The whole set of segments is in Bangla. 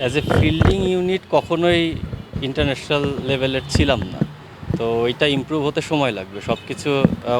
অ্যাজ এ ফিল্ডিং ইউনিট কখনোই ইন্টারন্যাশনাল লেভেলের ছিলাম না। তো এটা ইমপ্রুভ হতে সময় লাগবে। সব কিছু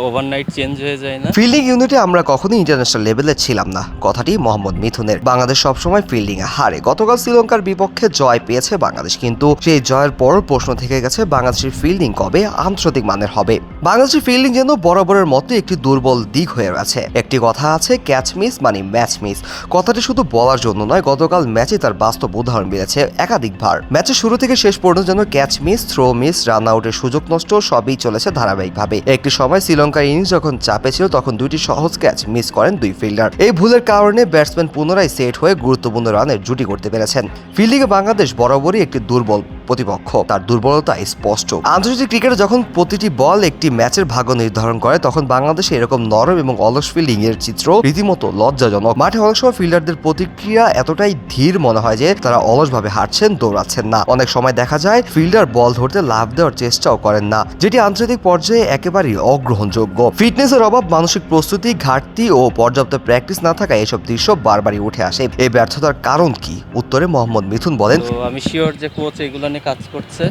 ওভারনাইট চেঞ্জ হয়ে যায় না। ফিল্ডিং ইউনিটে আমরা কখনোই ইন্টারন্যাশনাল লেভেলে ছিলাম না, কথাটি মোহাম্মদ মিথুনের। বাংলাদেশ সবসময় ফিল্ডিং এ হারে। গতকাল শ্রীলঙ্কার বিপক্ষে জয় পেয়েছে বাংলাদেশ, কিন্তু সেই জয়ের পর প্রশ্ন থেকে গেছে বাংলাদেশের ফিল্ডিং কবে আন্তর্জাতিক মানের হবে। বাংলাদেশের ফিল্ডিং যেন বরাবরের মতো একটি দুর্বল দিক হয়ে আছে একটি কথা আছে ক্যাচ মিস মানে ম্যাচ মিস কথাটি শুধু বলার জন্য নয়, গতকাল ম্যাচে তার বাস্তব উদাহরণ মিলেছে একাধিকবার। ম্যাচের শুরু থেকে শেষ পর্যন্ত যেন catch miss throw miss run আউটের সুযোগ নষ্ট সবই চলেছে ধারাবাহিকভাবে। একটি সময় শ্রীলঙ্কার ইনিংস যখন চাপে ছিল, তখন দুইটি সহজ ক্যাচ মিস করেন দুই ফিল্ডার। এই ভুলের কারণে ব্যাটসম্যান পুনরায় সেট হয়ে গুরুত্বপূর্ণ রানের জুটি করতে পেরেছেন। ফিল্ডিংয়ে বাংলাদেশ বরাবরই একটি দুর্বল প্রতিপক্ষ। তার দুর্বলতা স্পষ্ট। আন্তর্জাতিক ক্রিকেটে যখন প্রতিটি বল একটি ম্যাচের ভাগ্য নির্ধারণ করে, তখন বাংলাদেশে এরকম নরম এবং অলস ফিল্ডিং এর চিত্র রীতিমতো লজ্জাজনক। মাঠে অনেক সময় ফিল্ডারদের প্রতিক্রিয়া এতটাই ধীর মনে হয় যে, তারা অলসভাবে হাঁটছেন, দৌড়াচ্ছেন না। অনেক সময় দেখা যায়, ফিল্ডার বল ধরতে লাভ দেওয়ার চেষ্টাও করেন না, যেটি আন্তর্জাতিক পর্যায়ে একেবারেই অগ্রহণযোগ্য। ফিটনেসের অভাব, মানসিক প্রস্তুতি, ঘাটতি ও পর্যাপ্ত প্র্যাকটিস না থাকায় এসব দৃশ্য বারবারই উঠে আসে। এই ব্যর্থতার কারণ কি? উত্তরে মোহাম্মদ মিথুন বলেন আমি শিওর যে কোচ এগুলো কাজ করছে।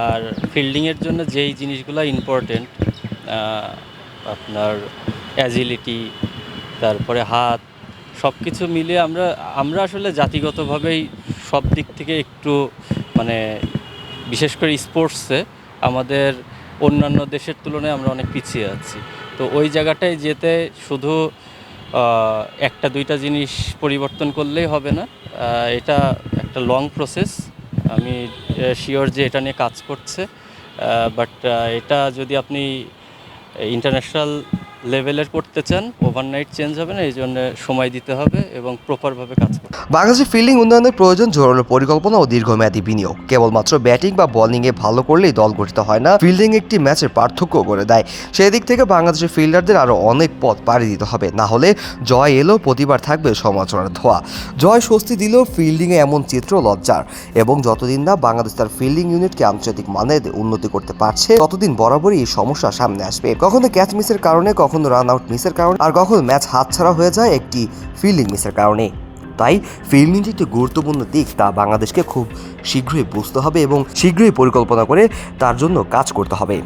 আর ফিল্ডিংয়ের জন্য যেই জিনিসগুলো ইম্পর্টেন্ট আপনার অ্যাজিলিটি তারপরে হাত সব কিছু মিলিয়ে আমরা আমরা আসলে জাতিগতভাবেই সব দিক থেকে একটু মানে বিশেষ করে স্পোর্টসে আমাদের অন্যান্য দেশের তুলনায় আমরা অনেক পিছিয়ে আছি। তো ওই জায়গাটায় যেতে শুধু একটা দুইটা জিনিস পরিবর্তন করলেই হবে না। এটা একটা লং প্রসেস আমি শিওর যে এটা নিয়ে কাজ করছে বাট এটা যদি আপনি ইন্টারন্যাশনাল লেভেলের করতে চান ওভারনাইট চেঞ্জ হবে না, এই জন্য সময় দিতে হবে এবং প্রপারভাবে কাজ। বাংলাদেশের ফিল্ডিং উন্নয়নের প্রয়োজন জোরালো পরিকল্পনা ও দীর্ঘমেয়াদী বিনিয়োগ। কেবলমাত্র ব্যাটিং বা বোলিংয়ে ভালো করলেই দল গঠিত হয় না, ফিল্ডিং একটি ম্যাচের পার্থক্য করে দেয়। সেই দিক থেকে বাংলাদেশের ফিল্ডারদের আরও অনেক পথ পাড়ি দিতে হবে, না হলে জয় এলেও প্রতিবার থাকবে সমালোচনার ধোয়া। জয় স্বস্তি দিলেও ফিল্ডিংয়ে এমন চিত্র লজ্জার। এবং যতদিন না বাংলাদেশ তার ফিল্ডিং ইউনিটকে আন্তর্জাতিক মানের উন্নতি করতে পারছে, ততদিন বরাবরই এই সমস্যা সামনে আসবে। কখনো ক্যাচ মিসের কারণে, কখনো রান আউট মিসের কারণে, আর কখনো ম্যাচ হাতছাড়া হয়ে যায় একটি ফিল্ডিং মিসের কারণে। তাই ফিল্মের যে একটি গুরুত্বপূর্ণ দিক তা বাংলাদেশকে খুব শীঘ্রই বুঝতে হবে এবং শীঘ্রই পরিকল্পনা করে তার জন্য কাজ করতে হবে।